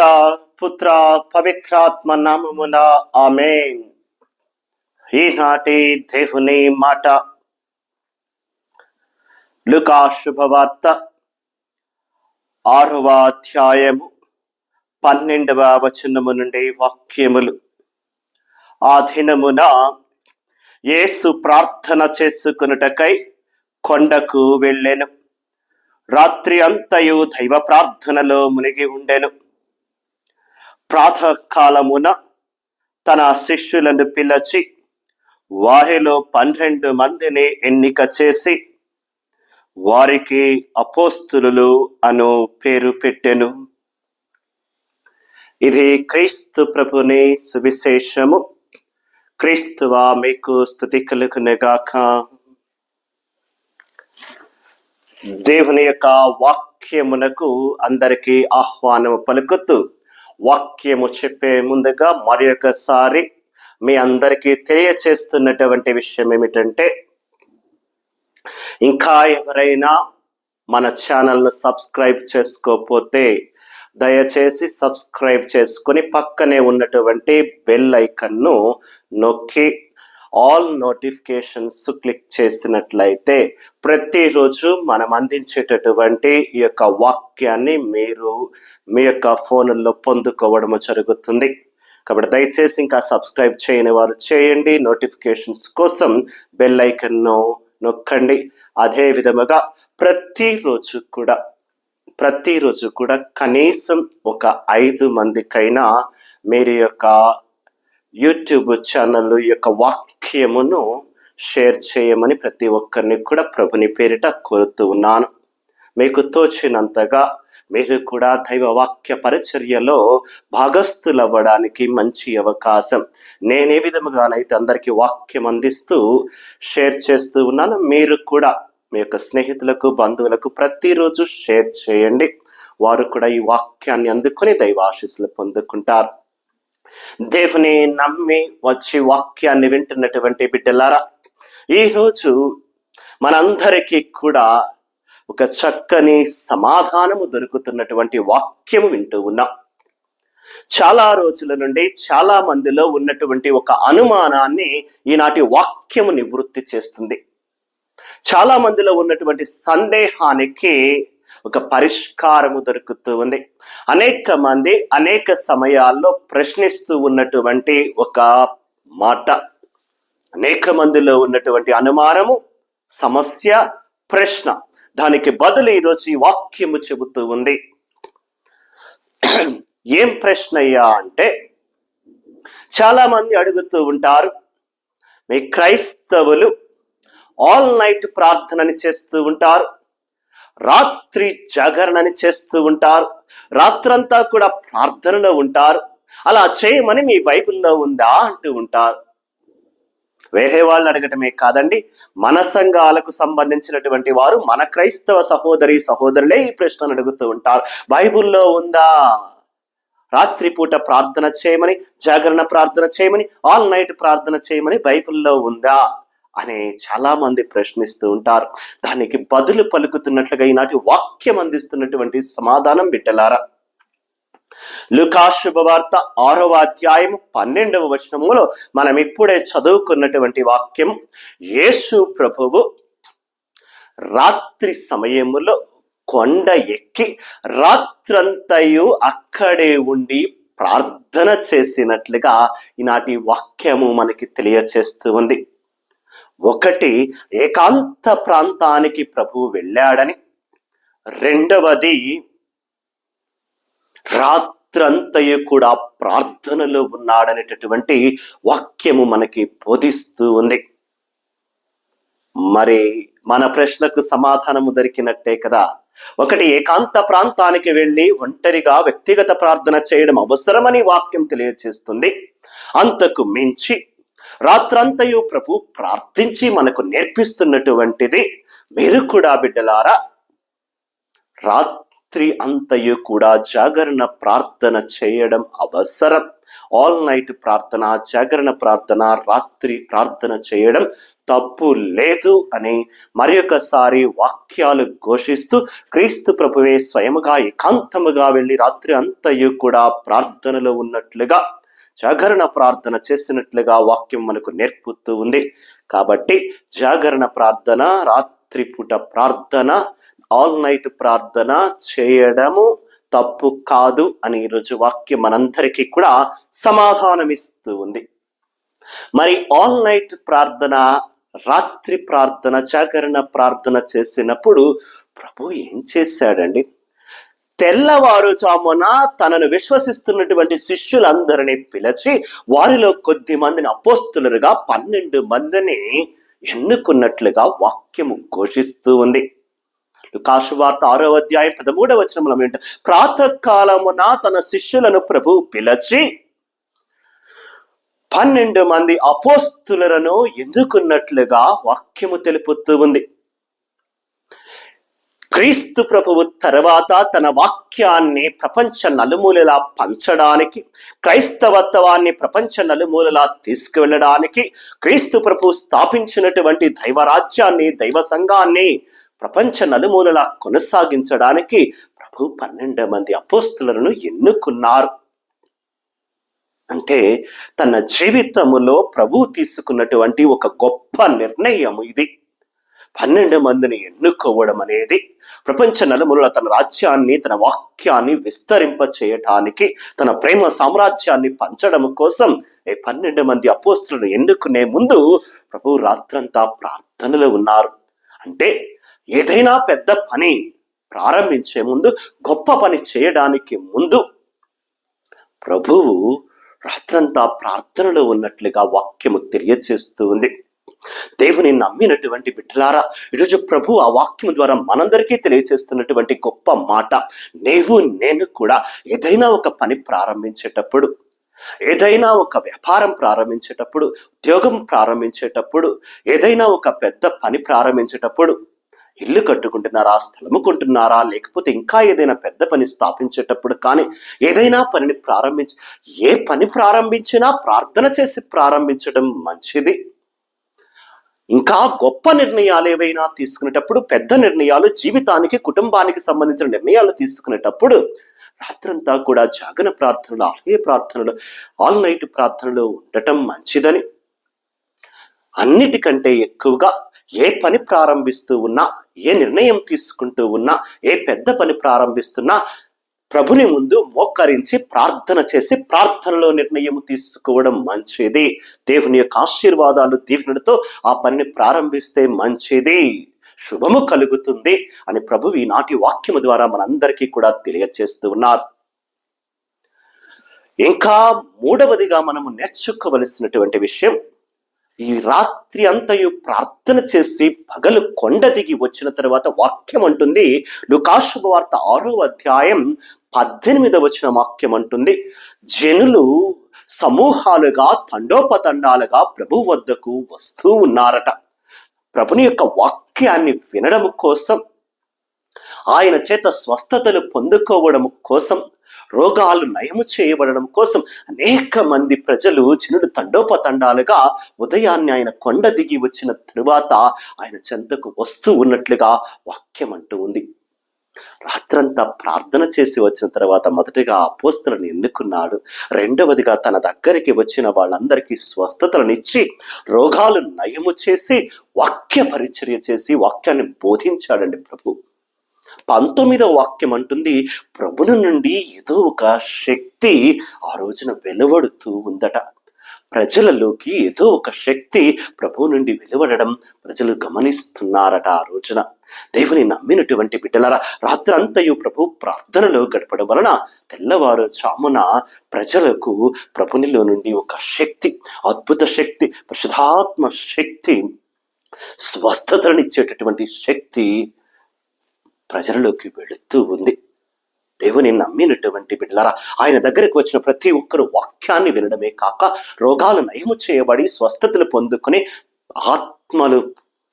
పిత పుత్ర పవిత్రాత్మ నామమున ఆమెన్. ఈనాటి దేవుని మాట. లుకా శుభవార్త. ఆరవ అధ్యాయము పన్నెండవ వచనము నుండి వాక్యములు. ఆ దినమున యేసు ప్రార్థన చేసుకునుటకై కొండకు వెళ్ళెను. రాత్రి అంతయు దైవ ప్రార్థనలో మునిగి ఉండెను. ప్రాతకాలమున తన శిష్యులను పిలిచి వారిలో పన్నెండు మందిని ఎన్నిక చేసి వారికి అపోస్తులు అను పేరు పెట్టెను. ఇది క్రీస్తు ప్రభుని సువిశేషము. క్రీస్తువా మీకు స్థుతి కలుగునగాక. దేవుని యొక్క వాక్యమునకు అందరికీ ఆహ్వానము పలుకుతూ వాక్యము చెప్పే ముందుగా మరి ఒకసారి మీ అందరికీ తెలియచేస్తున్నటువంటి విషయం ఏమిటంటే ఇంకా ఎవరైనా మన ఛానల్ను సబ్స్క్రైబ్ చేసుకోకపోతే దయచేసి సబ్స్క్రైబ్ చేసుకొని పక్కనే ఉన్నటువంటి బెల్ ఐకన్ను నొక్కి ఆల్ నోటిఫికేషన్స్ క్లిక్ చేసినట్లయితే ప్రతిరోజు మనం అందించేటటువంటి ఈ యొక్క వాక్యాన్ని మీరు మీ యొక్క ఫోన్లో పొందుకోవడం జరుగుతుంది. కాబట్టి దయచేసి ఇంకా సబ్స్క్రైబ్ చేయని వారు చేయండి. నోటిఫికేషన్స్ కోసం బెల్ ఐకన్ను నొక్కండి. అదే విధముగా ప్రతిరోజు కూడా ప్రతిరోజు కూడా కనీసం ఒక ఐదు మందికైనా మీరు యొక్క యూట్యూబ్ ఛానల్ యొక్క వాక్యమును షేర్ చేయమని ప్రతి ఒక్కరిని కూడా ప్రభుని పేరిట కోరుతూ ఉన్నాను. మీకు తోచినంతగా మీరు కూడా దైవ వాక్య పరిచర్యలో భాగస్థులవ్వడానికి మంచి అవకాశం. నేనే విధముగానైతే అందరికీ వాక్యం అందిస్తూ షేర్ చేస్తూ ఉన్నాను మీరు కూడా మీ యొక్క స్నేహితులకు బంధువులకు ప్రతిరోజు షేర్ చేయండి. వారు కూడా ఈ వాక్యాన్ని అందుకొని దైవాశీస్సులు పొందుకుంటారు. దేవుని నమ్మి వచ్చి వాక్యాన్ని వింటున్నటువంటి బిడ్డలారా ఈరోజు మనందరికీ కూడా ఒక చక్కని సమాధానము దొరుకుతున్నటువంటి వాక్యము వింటూ ఉన్నాం. చాలా రోజుల నుండి చాలా మందిలో ఉన్నటువంటి ఒక అనుమానాన్ని ఈనాటి వాక్యము నివృత్తి చేస్తుంది. చాలా మందిలో ఉన్నటువంటి సందేహానికి ఒక పరిష్కారము దొరుకుతూ ఉంది. అనేక మంది అనేక సమయాల్లో ప్రశ్నిస్తూ ఉన్నటువంటి ఒక మాట. అనేక మందిలో ఉన్నటువంటి అనుమానము సమస్య ప్రశ్న. దానికి బదులు ఈరోజు ఈ వాక్యము చెబుతూ ఉంది. ఏం ప్రశ్న అయ్యా అంటే చాలా మంది అడుగుతూ ఉంటారు మీ క్రైస్తవులు ఆల్ నైట్ ప్రార్థనని చేస్తూ ఉంటారు. రాత్రి జాగరణని చేస్తూ ఉంటారు. రాత్రంతా కూడా ప్రార్థనలో ఉంటారు. అలా చేయమని మీ బైబిల్లో ఉందా అంటూ ఉంటారు. వేరే వాళ్ళు అడగటమే కాదండి. మన సంఘాలకు సంబంధించినటువంటి వారు మన క్రైస్తవ సహోదరి సహోదరులే ఈ ప్రశ్నను అడుగుతూ ఉంటారు. బైబిల్లో ఉందా? రాత్రిపూట ప్రార్థన చేయమని జాగరణ ప్రార్థన చేయమని ఆల్ నైట్ ప్రార్థన చేయమని బైబిల్లో ఉందా? అని చాలా మంది ప్రశ్నిస్తూ ఉంటారు. దానికి బదులు పలుకుతున్నట్లుగా ఈనాటి వాక్యం అందిస్తున్నటువంటి సమాధానం బిడ్డలారా. లుకా శుభవార్త ఆరవ అధ్యాయం పన్నెండవ వచనములో మనం ఇప్పుడే చదువుకున్నటువంటి వాక్యం యేసు ప్రభువు రాత్రి సమయములో కొండ ఎక్కి రాత్రంతయు అక్కడే ఉండి ప్రార్థన చేసినట్లుగా ఈనాటి వాక్యము మనకి తెలియచేస్తూ ఉంది. ఒకటి ఏకాంత ప్రాంతానికి ప్రభువు వెళ్ళాడని రెండవది రాత్రంతయు కూడా ప్రార్థనలో ఉన్నాడనేటటువంటి వాక్యము మనకి బోధిస్తూ ఉంది. మరి మన ప్రశ్నకు సమాధానము దొరికినట్టే కదా. ఒకటి ఏకాంత ప్రాంతానికి వెళ్ళి ఒంటరిగా వ్యక్తిగత ప్రార్థన చేయడం అవసరమని వాక్యం తెలియజేస్తుంది. అంతకు మించి రాత్రంతయు ప్రభు ప్రార్థించి మనకు నేర్పిస్తున్నటువంటిది మీరు కూడా బిడ్డలారా. రాత్రి అంతయు కూడా జాగరణ ప్రార్థన చేయడం అవసరం. ఆల్ నైట్ ప్రార్థన జాగరణ ప్రార్థన రాత్రి ప్రార్థన చేయడం తప్పు లేదు అని మరి ఒకసారి వాక్యాలు ఘోషిస్తూ క్రీస్తు ప్రభువే స్వయముగా ఏకాంతముగా వెళ్ళి రాత్రి అంతయు కూడా ప్రార్థనలో ఉన్నట్లుగా జాగరణ ప్రార్థన చేసినట్లుగా వాక్యం మనకు నేర్పుతూ ఉంది. కాబట్టి జాగరణ ప్రార్థన రాత్రిపూట ప్రార్థన ఆల్ నైట్ ప్రార్థన చేయడము తప్పు కాదు అని ఈరోజు వాక్యం మనందరికీ కూడా సమాధానం ఇస్తూ ఉంది. మరి ఆల్ నైట్ ప్రార్థన రాత్రి ప్రార్థన జాగరణ ప్రార్థన చేసినప్పుడు ప్రభు ఏం చేశాడండి? తెల్లవారుజామున తనను విశ్వసిస్తున్నటువంటి శిష్యులందరినీ పిలిచి వారిలో కొద్ది మందిని అపోస్తులుగా పన్నెండు మందిని ఎన్నుకున్నట్లుగా వాక్యము ఘోషిస్తూ ఉంది. కాశువార్త ఆరో అధ్యాయం పదమూడవ వచనంలో ఏంట ప్రాతకాలమున తన శిష్యులను ప్రభు పిలిచి పన్నెండు మంది అపోస్తులను ఎందుకున్నట్లుగా వాక్యము తెలుపుతూ ఉంది. క్రీస్తు ప్రభువు తర్వాత తన వాక్యాన్ని ప్రపంచ నలుమూలలా పంచడానికి క్రైస్తవత్వాన్ని ప్రపంచ నలుమూలలా తీసుకువెళ్ళడానికి క్రీస్తు ప్రభు స్థాపించినటువంటి దైవరాజ్యాన్ని దైవ సంఘాన్ని ప్రపంచ నలుమూలలా కొనసాగించడానికి ప్రభు పన్నెండు మంది అపోస్తులను ఎన్నుకున్నారు. అంటే తన జీవితములో ప్రభు తీసుకున్నటువంటి ఒక గొప్ప నిర్ణయం ఇది. పన్నెండు మందిని ఎన్నుకోవడం అనేది ప్రపంచ నలుమూలల తన రాజ్యాన్ని తన వాక్యాన్ని విస్తరింప చేయటానికి తన ప్రేమ సామ్రాజ్యాన్ని పంచడం కోసం ఈ పన్నెండు మంది అపోస్తులను ఎన్నుకునే ముందు ప్రభు రాత్రంతా ప్రార్థనలు ఉన్నారు. అంటే ఏదైనా పెద్ద పని ప్రారంభించే ముందు గొప్ప పని చేయడానికి ముందు ప్రభువు రాత్రంతా ప్రార్థనలో ఉన్నట్లుగా వాక్యము తెలియచేస్తూ ఉంది. దేవుని నమ్మినటువంటి బిడ్డలారా ఈరోజు ప్రభు ఆ వాక్యం ద్వారా మనందరికీ తెలియచేస్తున్నటువంటి గొప్ప మాట. నీవు నేను కూడా ఏదైనా ఒక పని ప్రారంభించేటప్పుడు ఏదైనా ఒక వ్యాపారం ప్రారంభించేటప్పుడు ఉద్యోగం ప్రారంభించేటప్పుడు ఏదైనా ఒక పెద్ద పని ప్రారంభించేటప్పుడు ఇల్లు కట్టుకుంటున్నారా స్థలము కొంటున్నారా లేకపోతే ఇంకా ఏదైనా పెద్ద పని స్థాపించేటప్పుడు కానీ ఏదైనా పనిని ప్రారంభించి ఏ పని ప్రారంభించినా ప్రార్థన చేసి ప్రారంభించడం మంచిది. ఇంకా గొప్ప నిర్ణయాలు ఏవైనా తీసుకునేటప్పుడు పెద్ద నిర్ణయాలు జీవితానికి కుటుంబానికి సంబంధించిన నిర్ణయాలు తీసుకునేటప్పుడు రాత్రంతా కూడా జాగన ప్రార్థనలు ఆలయ ప్రార్థనలు ఆల్ నైట్ ప్రార్థనలు ఉండటం మంచిదని. అన్నిటికంటే ఎక్కువగా ఏ పని ప్రారంభిస్తూ ఉన్నా ఏ నిర్ణయం తీసుకుంటూ ఉన్నా ఏ పెద్ద పని ప్రారంభిస్తున్నా ప్రభుని ముందు మోకరించి ప్రార్థన చేసి ప్రార్థనలో నిర్ణయం తీసుకోవడం మంచిది. దేవుని యొక్క ఆశీర్వాదాలు దీవెనలతో ఆ పనిని ప్రారంభిస్తే మంచిది. శుభము కలుగుతుంది అని ప్రభు ఈనాటి వాక్యము ద్వారా మనందరికీ కూడా తెలియచేస్తూ ఉన్నారు. ఇంకా మూడవదిగా మనము నేర్చుకోవలసినటువంటి విషయం ఈ రాత్రి అంతయు ప్రార్థన చేసి పగలు కొండ దిగి వచ్చిన తర్వాత వాక్యం అంటుంది లుకాశుభ వార్త ఆరో అధ్యాయం పద్దెనిమిదవ వచ్చిన వాక్యం అంటుంది జనులు సమూహాలుగా తండోపతండాలుగా ప్రభు వద్దకు వస్తూ ఉన్నారట. ప్రభుని యొక్క వాక్యాన్ని వినడం కోసం ఆయన చేత స్వస్థతలు పొందుకోవడం కోసం రోగాలు నయము చేయబడడం కోసం అనేక మంది ప్రజలు చినుడు తండోపతండాలుగా ఉదయాన్నే ఆయన కొండ దిగి వచ్చిన తరువాత ఆయన చెంతకు వస్తూ ఉన్నట్లుగా వాక్యం అంటూ ఉంది. రాత్రంతా ప్రార్థన చేసి వచ్చిన తర్వాత మొదటిగా అపోస్తులను ఎన్నుకున్నాడు. రెండవదిగా తన దగ్గరికి వచ్చిన వాళ్ళందరికీ స్వస్థతలనిచ్చి రోగాలు నయము చేసి వాక్య పరిచర్య చేసి వాక్యాన్ని బోధించాడండి ప్రభు. పంతొమ్మిదవ వాక్యం అంటుంది ప్రభుని నుండి ఏదో ఒక శక్తి ఆ రోజున వెలువడుతూ ఉందట. ప్రజలలోకి ఏదో ఒక శక్తి ప్రభు నుండి వెలువడడం ప్రజలు గమనిస్తున్నారట ఆ రోజున. దేవుని నమ్మినటువంటి బిడ్డలారా రాత్రంతయు ప్రభు ప్రార్థనలో గడపడం వలన తెల్లవారు చామున ప్రజలకు ప్రభునిలో నుండి ఒక శక్తి అద్భుత శక్తి పరిశుధాత్మ శక్తి స్వస్థతనిచ్చేటటువంటి శక్తి ప్రజలలోకి వెళుతూ ఉంది. దేవుని నమ్మినటువంటి బిడ్డలారా ఆయన దగ్గరకు వచ్చిన ప్రతి ఒక్కరు వాక్యాన్ని వినడమే కాక రోగాలు నయము చేయబడి స్వస్థతలు పొందుకుని ఆత్మలు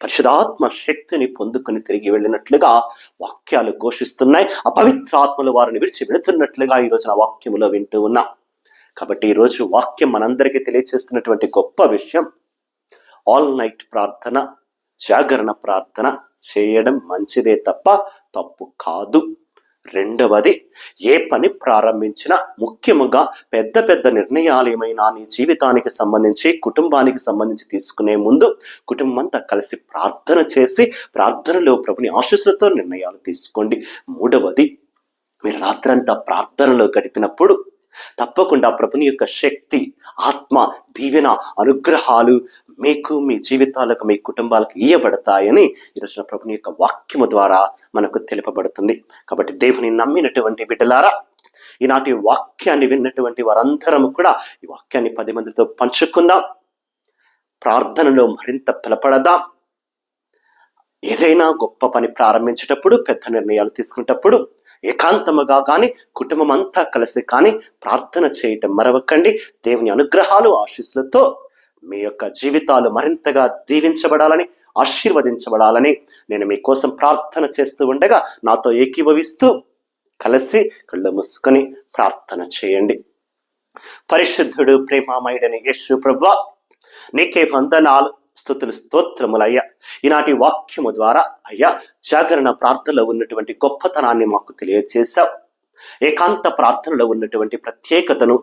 పరిశుధాత్మ శక్తిని పొందుకుని తిరిగి వెళ్ళినట్లుగా వాక్యాలు ఘోషిస్తున్నాయి. అపవిత్రాత్మలు వారిని విడిచి వెళుతున్నట్లుగా ఈ రోజున వాక్యములో వింటూ ఉన్నాం. కాబట్టి ఈరోజు రోజు వాక్యం మనందరికీ తెలియచేస్తున్నటువంటి గొప్ప విషయం ఆల్ నైట్ ప్రార్థన జాగరణ ప్రార్థన చేయడం మంచిదే తప్ప తప్పు కాదు. రెండవది ఏ పని ప్రారంభించినా ముఖ్యముగా పెద్ద పెద్ద నిర్ణయాలు ఏమైనా నీ జీవితానికి సంబంధించి కుటుంబానికి సంబంధించి తీసుకునే ముందు కుటుంబం అంతా కలిసి ప్రార్థన చేసి ప్రార్థనలో ప్రభుని ఆశీస్సులతో నిర్ణయాలు తీసుకోండి. మూడవది మీరు రాత్రంతా ప్రార్థనలో గడిపినప్పుడు తప్పకుండా ప్రభుని యొక్క శక్తి ఆత్మ దీవెన అనుగ్రహాలు మీకు మీ జీవితాలకు మీ కుటుంబాలకు ఇయ్యబడతాయని ఈరోజున ప్రభుని యొక్క వాక్యము ద్వారా మనకు తెలుపబడుతుంది. కాబట్టి దేవుని నమ్మినటువంటి బిడ్డలారా ఈనాటి వాక్యాన్ని విన్నటువంటి వారందరము కూడా ఈ వాక్యాన్ని పది మందితో పంచుకుందాం. ప్రార్థనలో మరింత బలపడదాం ఏదైనా గొప్ప పని ప్రారంభించేటప్పుడు పెద్ద నిర్ణయాలు తీసుకునేటప్పుడు ఏకాంతముగా కానీ కుటుంబం అంతా కలిసి కానీ ప్రార్థన చేయటం మరవకండి. దేవుని అనుగ్రహాలు ఆశీస్సులతో మీ యొక్క జీవితాలు మరింతగా దీవించబడాలని ఆశీర్వదించబడాలని నేను మీకోసం ప్రార్థన చేస్తూ ఉండగా నాతో ఏకీభవిస్తూ కలిసి కళ్ళు మూసుకొని ప్రార్థన చేయండి. పరిశుద్ధుడు ప్రేమామయుడని యేసు ప్రభా నీకే వందనాలు. స్థుతులు స్తోత్రములయ్యా. ఈనాటి వాక్యము ద్వారా అయ్యా జాగరణ ప్రార్థనలో ఉన్నటువంటి గొప్పతనాన్ని మాకు తెలియచేశావు. ఏకాంత ప్రార్థనలో ఉన్నటువంటి ప్రత్యేకతను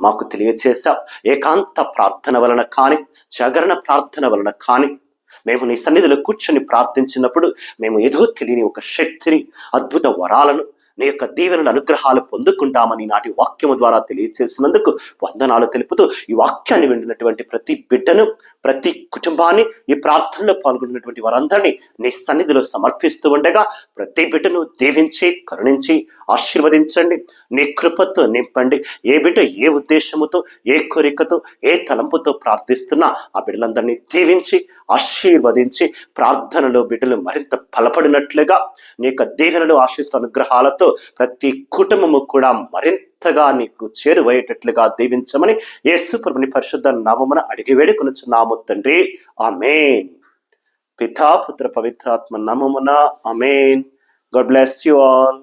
మాకు తెలియచేశావు. ఏకాంత ప్రార్థన వలన కాని జాగరణ ప్రార్థన వలన కాని మేము నీ సన్నిధిలో కూర్చొని ప్రార్థించినప్పుడు మేము ఏదో తెలియని ఒక శక్తిని అద్భుత వరాలను నీ యొక్క దీవెనను అనుగ్రహాలు పొందుకుంటామని నాటి వాక్యము ద్వారా తెలియచేసినందుకు వందనాలు తెలుపుతూ ఈ వాక్యాన్ని వింటున్నటువంటి ప్రతి బిడ్డను ప్రతి కుటుంబాన్ని ఈ ప్రార్థనలో పాల్గొన్నటువంటి వారందరినీ నీ సన్నిధిలో సమర్పిస్తూ ఉండగా ప్రతి బిడ్డను దీవించి కరుణించి ఆశీర్వదించండి. నీ కృపతో నింపండి. ఏ బిడ్డ ఏ ఉద్దేశముతో ఏ కోరికతో ఏ తలంపుతో ప్రార్థిస్తున్నా ఆ బిడ్డలందరినీ దీవించి ఆశీర్వదించి ప్రార్థనలో బిడ్డలు మరింత బలపడినట్లుగా నీ యొక్క దీవెనలు ఆశీస్సు అనుగ్రహాలతో ప్రతి కుటుంబము కూడా మరింతగా నీకు చేరువయ్యేటట్లుగా దీవించమని యేసుప్రభుని పరిశుద్ధ నామమున అడిగి వేడుకొనుచున్నాము తండ్రి. ఆమేన్. పితా పుత్ర పవిత్రాత్మ నామమున amen God bless you all.